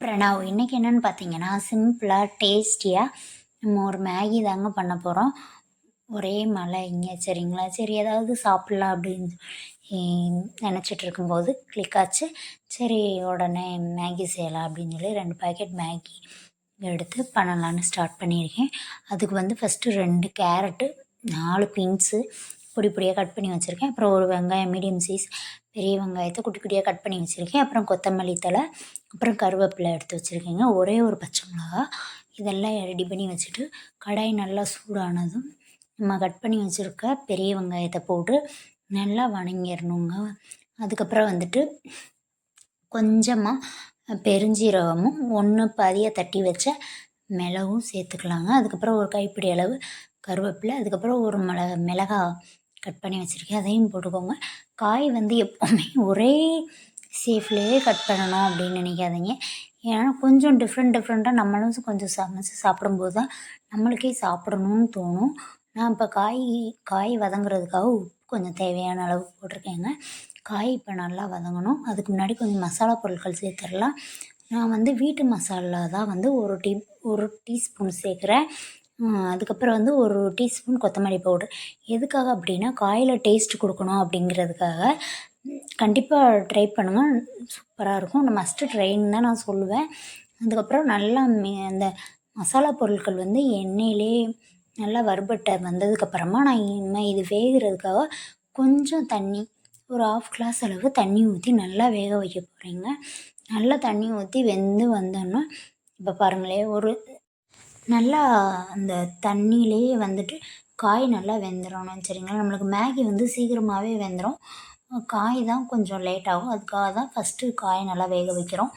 பிரணவ் இன்றைக்கி என்னென்னு பார்த்தீங்கன்னா சிம்பிளாக டேஸ்டியாக நம்ம ஒரு மேகி தாங்க பண்ண போகிறோம் ஒரே மழை இங்கே சரிங்களா? சரி ஏதாவது சாப்பிட்லாம் அப்படின்னு நினச்சிட்டு இருக்கும்போது கிளிக் ஆச்சு. சரி உடனே மேகி செய்யலாம் அப்படின்னு சொல்லி ரெண்டு பேக்கெட் மேகி எடுத்து பண்ணலான்னு ஸ்டார்ட் பண்ணியிருக்கேன். அதுக்கு வந்து ஃபஸ்ட்டு ரெண்டு கேரட்டு நாலு பீன்ஸு பொடி பொடியாக கட் பண்ணி வச்சுருக்கேன். அப்புறம் ஒரு வெங்காயம் மீடியம் சைஸ் பெரிய வெங்காயத்தை குட்டி குட்டியாக கட் பண்ணி வச்சுருக்கேன். அப்புறம் கொத்தமல்லி தழை அப்புறம் கருவேப்பிலை எடுத்து வச்சுருக்கேங்க. ஒரே ஒரு பச்சை மிளகா. இதெல்லாம் ரெடி பண்ணி வச்சுட்டு கடாய் நல்லா சூடானதும் நம்ம கட் பண்ணி வச்சுருக்க பெரிய வெங்காயத்தை போட்டு நல்லா வணங்கிடணுங்க அதுக்கப்புறம் வந்துட்டு கொஞ்சமாக பெருஞ்சீரகமும் ஒன்று பாதியாக தட்டி வச்ச மிளகும் சேர்த்துக்கலாங்க. அதுக்கப்புறம் ஒரு கைப்பிடி அளவு கருவேப்பிலை அதுக்கப்புறம் ஒரு மிள மிளகா கட் பண்ணி வச்சுருக்கேன். அதையும் போட்டுக்கோங்க. காய் வந்து எப்போவுமே ஒரே சேஃப்லேயே கட் பண்ணணும் அப்படின்னு நினைக்காதீங்க. ஏன்னா கொஞ்சம் டிஃப்ரெண்ட் டிஃப்ரெண்ட்டாக நம்மளும் கொஞ்சம் சமைச்சு சாப்பிடும்போது தான் நம்மளுக்கே சாப்பிடணும்னு தோணும். நான் இப்போ காய் காய் வதங்குறதுக்காக உப்பு கொஞ்சம் தேவையான அளவு போட்டிருக்கேங்க. காய் இப்போ நல்லா வதங்கணும். அதுக்கு முன்னாடி கொஞ்சம் மசாலா பொருட்கள் சேர்த்துடலாம். நான் வந்து வீட்டு மசாலா தான் வந்து ஒரு டீ ஒரு டீஸ்பூன் சேர்க்குறேன். அதுக்கப்புறம் வந்து ஒரு டீஸ்பூன் கொத்தமல்லி பவுடர். எதுக்காக அப்படின்னா காயில் டேஸ்ட் கொடுக்கணும் அப்படிங்கிறதுக்காக கண்டிப்பாக ட்ரை பண்ணுங்கள் சூப்பராக இருக்கும். நான் மஸ்ட்டு ட்ரைன்னு தான் நான் சொல்லுவேன். அதுக்கப்புறம் நல்லா அந்த மசாலா பொருட்கள் வந்து எண்ணெயிலே நல்லா வறுபட்ட வந்ததுக்கப்புறமா நான் இனிமேல் இது வேகிறதுக்காக கொஞ்சம் தண்ணி ஒரு ஆஃப் கிளாஸ் அளவு தண்ணி ஊற்றி நல்லா வேக வைக்க போகிறீங்க நல்லா தண்ணி ஊற்றி வெந்து வந்தோன்னா இப்போ பாருங்களேன் ஒரு நல்லா அந்த தண்ணியிலேயே வந்துட்டு காய் நல்லா வெந்துடணும் சரிங்களா? நம்மளுக்கு மேகி வந்து சீக்கிரமாகவே வெந்துடும் காய் தான் கொஞ்சம் லேட் ஆகும். அதுக்காக தான் ஃபஸ்ட்டு காயை நல்லா வேக வைக்கிறோம்.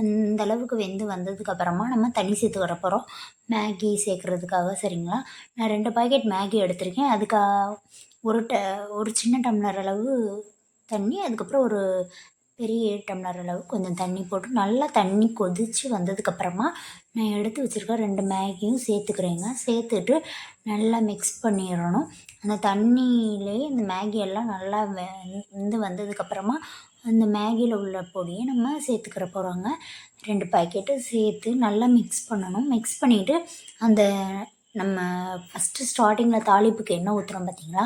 இந்த அளவுக்கு வெந்து வந்ததுக்கப்புறமா நம்ம தண்ணி சேர்த்துக்கிற போகிறோம் மேகி சேர்க்குறதுக்காக சரிங்களா? நான் ரெண்டு பாக்கெட் மேகி எடுத்திருக்கேன். அதுக்காக ஒரு ட ஒரு சின்ன டம்ளர் அளவு தண்ணி அதுக்கப்புறம் ஒரு பெரிய டம்ளர் அளவு கொஞ்சம் தண்ணி போட்டு நல்லா தண்ணி கொதித்து வந்ததுக்கப்புறமா நான் எடுத்து வச்சுருக்க ரெண்டு மேகியும் சேர்த்துக்கிறேங்க. சேர்த்துட்டு நல்லா மிக்ஸ் பண்ணிடணும். அந்த தண்ணியிலே இந்த மேகி எல்லாம் நல்லா வெந்து வந்ததுக்கப்புறமா அந்த மேகியில் உள்ள பொடியை நம்ம சேர்த்துக்கிற போகிறோங்க ரெண்டு பாக்கெட்டு சேர்த்து நல்லா மிக்ஸ் பண்ணணும். மிக்ஸ் பண்ணிவிட்டு அந்த நம்ம ஃபஸ்ட்டு ஸ்டார்டிங்கில் தாளிப்புக்கு எண்ணெய் ஊற்றுறோம் பார்த்திங்களா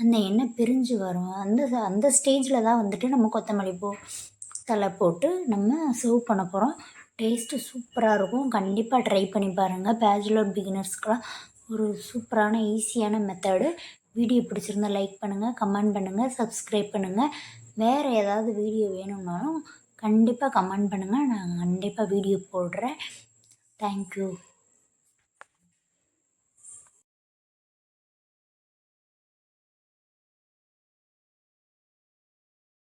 அந்த எண்ணெய் பிரிஞ்சு வரும். அந்த அந்த ஸ்டேஜில் தான் வந்துட்டு நம்ம கொத்தமல்லி பூ தலை போட்டு நம்ம சர்வ் பண்ண போகிறோம் டேஸ்ட்டு சூப்பராக இருக்கும். கண்டிப்பாக ட்ரை பண்ணி பாருங்கள் பேச்சுலர் பிகினர்ஸ்க்கெலாம் ஒரு சூப்பரான ஈஸியான மெத்தடு வீடியோ பிடிச்சிருந்தா லைக் பண்ணுங்கள் கமெண்ட் பண்ணுங்கள் சப்ஸ்கிரைப் பண்ணுங்கள் வேறு ஏதாவது வீடியோ வேணும்னாலும் கண்டிப்பாக கமெண்ட் பண்ணுங்கள் நான் கண்டிப்பாக வீடியோ போடுறேன். தேங்க்யூ